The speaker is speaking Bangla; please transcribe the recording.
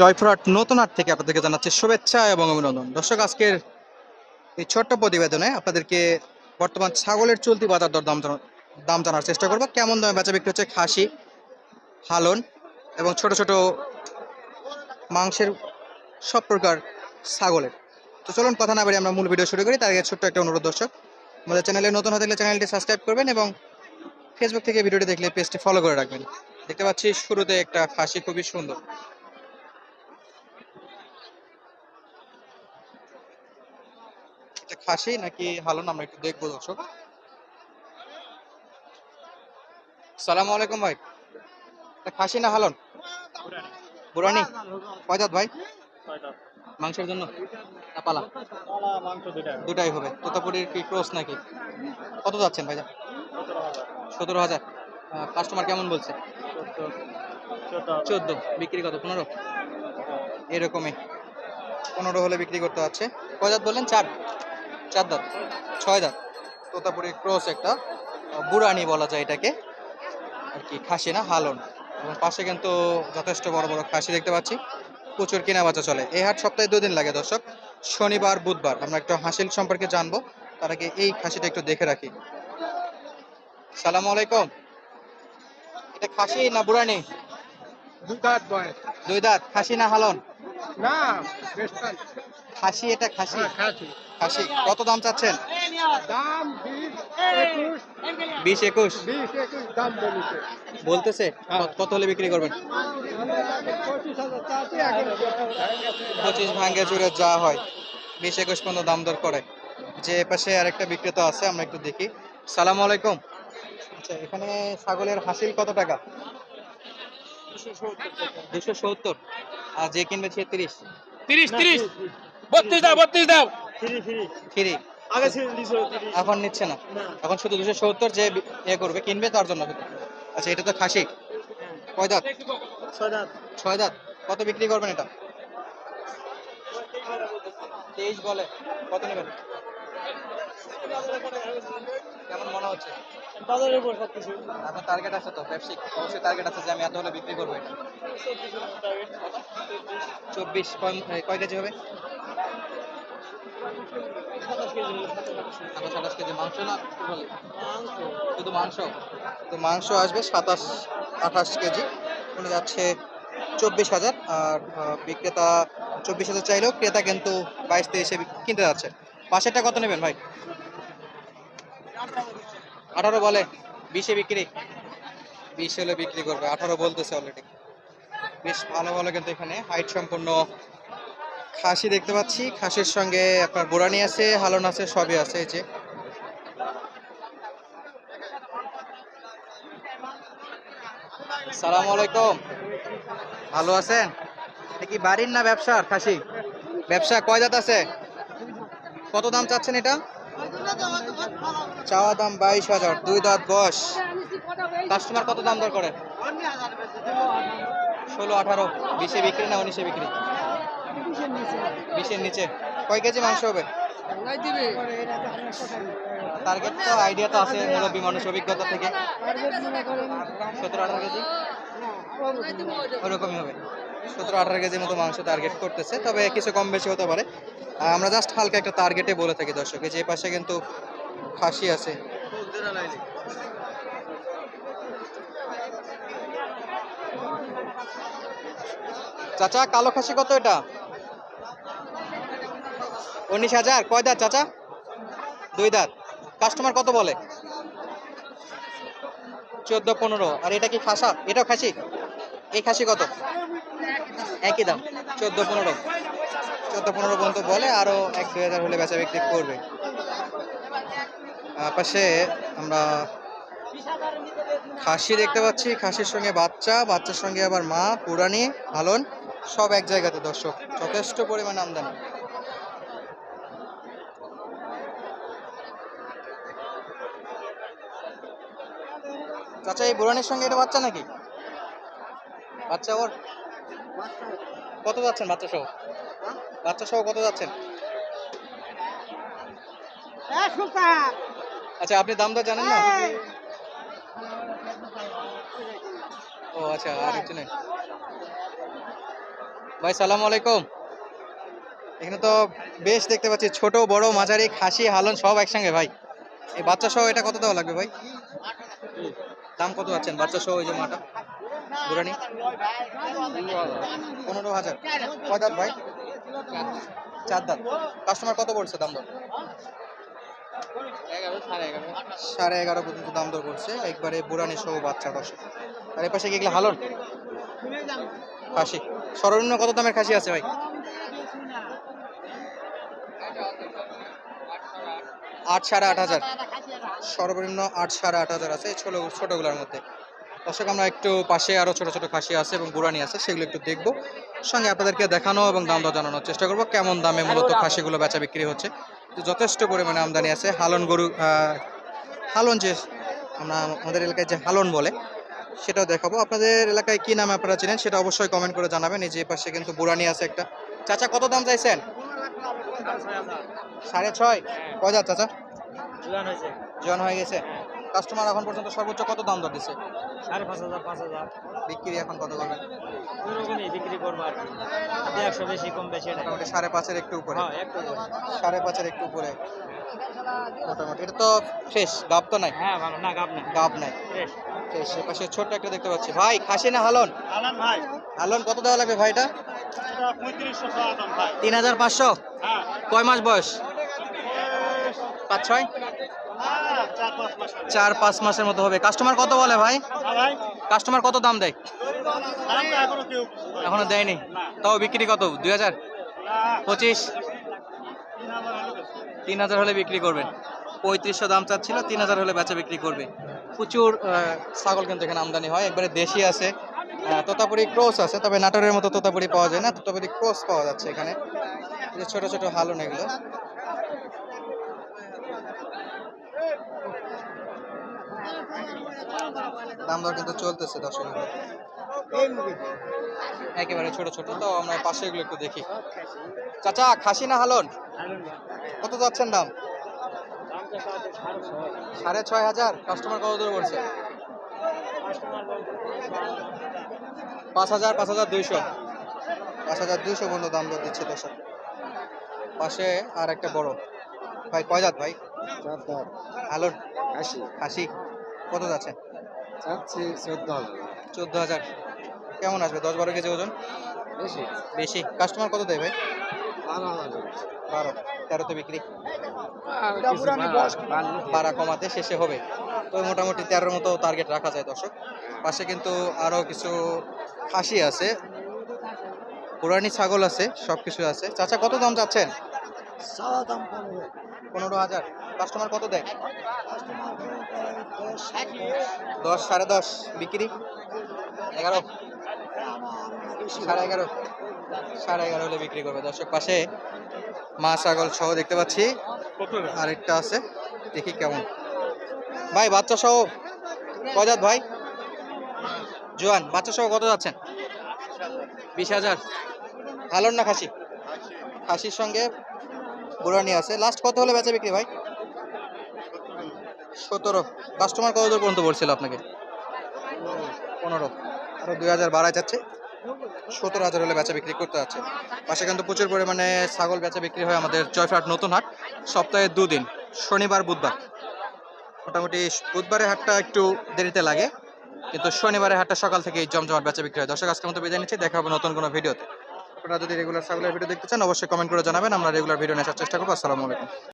জয়পুরহাট নতুন হাট থেকে আপনাদেরকে জানাচ্ছি শুভেচ্ছা এবং অভিনন্দন। দর্শক, আজকের এই ছোট্ট প্রতিবেদনে আপনাদেরকে বর্তমান ছাগলের চলতি বাজার দর দাম দাম জানার চেষ্টা করব। কেমন দামে বেচা বিক্রি হচ্ছে? খাসি, হালন এবং ছোট ছোট মাংসের সব প্রকার ছাগলের। তো চলুন, কথা না বাড়ি আমরা মূল ভিডিও শুরু করি। তার আগে ছোট্ট একটা অনুরোধ, দর্শক। আমাদের চ্যানেলে নতুন হয়ে থাকলে চ্যানেলটি সাবস্ক্রাইব করবেন এবং ফেসবুক থেকে ভিডিওটি দেখলে পেজটি ফলো করে রাখবেন। দেখতে পাচ্ছি, শুরুতে একটা খাসি খুবই সুন্দর। খাসি নাকি হালন আমরা একটু দেখব দর্শক। সালাম আলাইকুম ভাই। খাসি না হালন বুড়ানি কয় দাঁত ভাই? মাংসের জন্য? পালা। দুটাই হবে। তোতাপুরির কি ক্রস নাকি? কত যাচ্ছেন ভাইজা সতেরো হাজার। কাস্টমার কেমন বলছে? চোদ্দ। বিক্রি কত? পনেরো? এরকমই। পনেরো হলে বিক্রি করতে হচ্ছে কয় বললেন? চার। চার দাঁত ছয় দাঁত। তোতাপুরি ক্রস একটা বুড়ানি বলা যায় এটাকে। আর কি খাসি না হালন। এবং পাশে কিন্তু যথেষ্ট বড় বড় খাসি দেখতে পাচ্ছি। প্রচুর কেনা বেচা চলে। এই হাট সপ্তাহে দুদিন লাগে দর্শক। শনিবার বুধবার আমরা একটু হাসিল সম্পর্কে জানব। তার আগে এই খাসিটা একটু দেখে রাখি। সালাম আলাইকুম। এটা খাসি না বুড়ানি? দুই দাঁত দুই দাঁত খাসি না হালন? না। খাসি এটা খাসি? হ্যাঁ, খাসি। খাসি। কত দাম চাচ্ছেন? দাম বিশ একুশ। দাম বলতেছে কত- কত হলে বিক্রি করবেন? পঁচিশ ভাঙ্গে চুরে যা হয়। বিশ একুশ পর্যন্ত দাম দর করে। যে পাশে আরেকটা বিক্রেতা আছে আমরা একটু দেখি। সালাম আলাইকুম। আচ্ছা এখানে ছাগলের হাসিল কত টাকা? দুশো সত্তর। আর যে কিনবে সে তিরিশ। তিরিশ তিরিশ। বত্রিশ দাও বত্রিশ দাও। ফ্রি আগে এখন নিচ্ছে না। এখন শুধু দুশো সত্তর যে ইয়ে করবে কিনবে তার জন্য আচ্ছা এটা তো খাসি কয় দাঁত? ছয় দাঁত। কত বিক্রি করবেন এটা? তেইশ বলে। কত নেবেন? কেমন মনে হচ্ছে? বাজারের উপর আপনার টার্গেট আছে তো ব্যবসায়িক। অবশ্যই টার্গেট আছে যে আমি এত হলে বিক্রি করব এটা। চব্বিশ। কয় কয় কেজি হবে? মাংস আসবে সাতাশ, আঠাশ কেজি। উনি যাচ্ছে চব্বিশ হাজার। আর বিক্রেতা চব্বিশ হাজার চাইলেও ক্রেতা কিন্তু বাইশ তেইশে কিনতে যাচ্ছে। পাশেরটা কত নেবেন ভাই? আঠারো বলে। বিশে বিক্রি। বিশ হলে বিক্রি করবে। আঠারো বলতেছে অলরেডি বেশ ভালো ভালো কিন্তু এখানে। হাইট সম্পূর্ণ খাসি দেখতে পাচ্ছি। খাসির সঙ্গে আপনার বোরানি আছে, হালন আছে, সবই আছে এই যে। সালাম আলাইকুম। ভালো আছেন? কি বাড়ির না ব্যবসার খাসি? ব্যবসা কয় দাঁত আছে? কত দাম চাচ্ছেন এটা? চাওয়া দাম বাইশ হাজার, দুই দাঁত বয়স। কাস্টমার কত দাম দর করে? ষোলো, আঠারো, বিশে বিক্রি না উনিশে বিক্রি? বিশের নিচে। কয় কেজি মাংস হবে? টার্গেট তো আইডিয়া তো আছে মুরব্বী মানুষ অভিজ্ঞতা থেকে। সতেরো আঠারো কেজি? ওরকমই হবে। সতেরো আঠারো কেজির মতো মাংস টার্গেট করতেছে তবে কিছু কম বেশি হতে পারে। আমরা জাস্ট হালকা একটা টার্গেটে বলে থাকি দর্শক যে পাশে কিন্তু খাসি আছে। চাচা কালো খাসি কত এটা? উনিশ হাজার। কয় দাঁত, চাচা? দুই দাঁত। কাস্টমার কত বলে? চোদ্দ, পনেরো। আর এটা কি খাসা? এটাও খাসি? এই খাসি কত? একই দাম। চোদ্দ, পনেরো। চোদ্দ, পনেরো পর্যন্ত বলে, আরও এক, দুই হাজার হলে বেচা বিক্রি করবে। পাশে আমরা খাসি দেখতে পাচ্ছি। খাসির সঙ্গে বাচ্চা, বাচ্চার সঙ্গে আবার মা, পুরানি, হালন, সব এক জায়গাতে দর্শক। যথেষ্ট পরিমাণ আমদানি। চাচা এই বুড়ানির সঙ্গে এটা বাচ্চা নাকি? বাচ্চা ওর? কত যাচ্ছেন বাচ্চা সহ বাচ্চা সহ কত যাচ্ছেন আচ্ছা আপনি দাম দর জানেন না? ও আচ্ছা আর একজনের ভাই সালাম আলাইকুম। এখানে তো বেশ দেখতে পাচ্ছি ছোট বড় মাঝারি খাসি হালন সব একসঙ্গে ভাই। এই বাচ্চা সহ এটা কত দেওয়া লাগবে ভাই? দাম কত আছেন বাচ্চা সহ ওই যে মাটা। বুড়ানি পনেরো হাজার। কয় দাঁত ভাই? চার দাঁত। কাস্টমার কত বলছে দাম দর? সাড়ে এগারো পর্যন্ত দাম দর করছে। একবারে বুড়ানি সহ বাচ্চা দশ। আর এপাশে কি এগুলো হালন? খাসি। সর্বনিম্ন কত দামের খাসি আছে ভাই? আট সাড়ে আট হাজার। সর্বনিম্ন আট সাড়ে আট হাজার আছে ছোট ছোটগুলোর মধ্যে। দর্শক, আমরা একটু পাশে আরও ছোট ছোট খাসি আছে এবং বুড়ানি আছে, সেগুলো একটু দেখব। সঙ্গে আপনাদেরকে দেখানো এবং দাম দর জানানোর চেষ্টা করব, কেমন দামে মূলত খাসিগুলো বেচা বিক্রি হচ্ছে। যথেষ্ট পরিমাণে আমদানি আছে। হালন গরু হালন যে, আমরা আমাদের এলাকায় যে হালন বলে, সেটাও দেখাবো। আপনাদের এলাকায় কি নাম আপনারা চেনেন, সেটা অবশ্যই কমেন্ট করে জানাবেন। এই যে পাশে কিন্তু বুড়ানি আছে একটা। চাচা, কত দাম চাইছেন? সাড়ে ছয়? কয় চাচা? জোয়ান হয়েছে। জন হয়ে গেছে। কাস্টমার এখন পর্যন্ত সর্বোচ্চ কত দাম দর দিছে? সাড়ে পাঁচ হাজার পাঁচ হাজার। বিক্রি এখন কত করবেন ওইরকমই বিক্রি করব আর কি। একশো বেশি কম বেশি মোটামুটি সাড়ে পাঁচের একটু উপরে। হ্যাঁ একটু করে। সাড়ে পাঁচের একটু উপরে। মোটামুটি। এটা তো ফ্রেশ গাব তো নাই? হ্যাঁ ভালো। না গাব না গাব নাই। ফ্রেশ ফ্রেশ সে পাশে ছোট্ট একটা দেখতে পাচ্ছি। ভাই খাসি না হালন? ভাই। হালন কত দেওয়া লাগবে ভাইটা এটা? ভাই। তিন হাজার পাঁচশো? হ্যাঁ। কয় মাস বয়স পাঁচ ছয়? চার পাঁচ মাসের মতো হবে। কাস্টমার কত বলে ভাই? কাস্টমার কত দাম দেয়? এখনও দেয়নি। তাও বিক্রি কত? দুই হাজার? পঁচিশ? তিন হাজার হলে বিক্রি করবেন। পঁয়ত্রিশশো দাম চাচ্ছিল, তিন হাজার হলে বেচা বিক্রি করবে। প্রচুর ছাগল কিন্তু এখানে আমদানি হয়। একবারে দেশি আছে। তোতাপুরি ক্রস আছে, তবে নাটোরের মতো তোতাপুরি পাওয়া যায় না। তোতাপুরি ক্রস পাওয়া যাচ্ছে এখানে। ছোট ছোট হালুন এগুলো। দাম দর কিন্তু চলতেছে দর্শক। একেবারে ছোট ছোট তো আমরা পাশে এগুলো একটু দেখি। চাচা খাসি না হালন? কত যাচ্ছেন দাম? সাড়ে ছয় হাজার কাস্টমার কত দূর বলছে? পাঁচ হাজার পাঁচ হাজার দুইশো। পাঁচ হাজার দুইশো পর্যন্ত দাম দর দিচ্ছে দর্শক। পাশে আর একটা বড়। ভাই কয় জাত ভাই? হালন? আশি খাসি। কত যাচ্ছে চাচ্ছি চোদ্দ হাজার। চোদ্দ হাজার। কেমন আসবে? দশ বারো কেজি ওজন? বেশি। বেশি। কাস্টমার কত ভাই বারো হাজার। বারো। তেরোতে বিক্রি? ভাড়া কমাতে শেষে হবে। তো মোটামুটি তেরোর মতো টার্গেট রাখা যায় দর্শক। পাশে কিন্তু আরও কিছু খাসি আছে। পুরানি ছাগল আছে সব কিছু আছে। চাচা কত দাম চাচ্ছেন? পনেরো হাজার। কাস্টমার কত দেয়? দশ সাড়ে দশ। বিক্রি? এগারো। সাড়ে এগারো। সাড়ে এগারো হলে বিক্রি করবে। দর্শক পাশে মা ছাগল সহ দেখতে পাচ্ছি। আরেকটা আছে। দেখি কেমন। ভাই, বাচ্চা সহ কজাত ভাই? জোয়ান, বাচ্চা সহ কত যাচ্ছেন? বিশ হাজার। হালন না খাসি? খাসির সঙ্গে বুড়ানি আছে। লাস্ট কত হলে বেচা বিক্রি ভাই? সতেরো। কাস্টমার কত দূর পর্যন্ত বলছিল আপনাকে? পনেরো। আরও দুই হাজার বাড়ায় যাচ্ছে। সতেরো হাজার হলে বেচা বিক্রি করতে যাচ্ছে। পাশে কিন্তু প্রচুর পরিমাণে ছাগল বেচা বিক্রি হয় আমাদের জয়ফ্রাট নতুন হাট। সপ্তাহে দুদিন, শনিবার, বুধবার। মোটামুটি বুধবারের হাটটা একটু দেরিতে লাগে, কিন্তু শনিবারের হাটটা সকাল থেকে জমজমাট বেচা বিক্রি হয়। দর্শক, আজকের মতো বিদায় নিচ্ছি। দেখা হবে নতুন কোনো ভিডিওতে। আপনারা যদি রেগুলার ছাগলের ভিডিও দেখতে চান, অবশ্যই কমেন্ট করে জানাবেন। আমরা রেগুলার ভিডিও নেওয়ার চেষ্টা করব। আসসালামু আলাইকুম।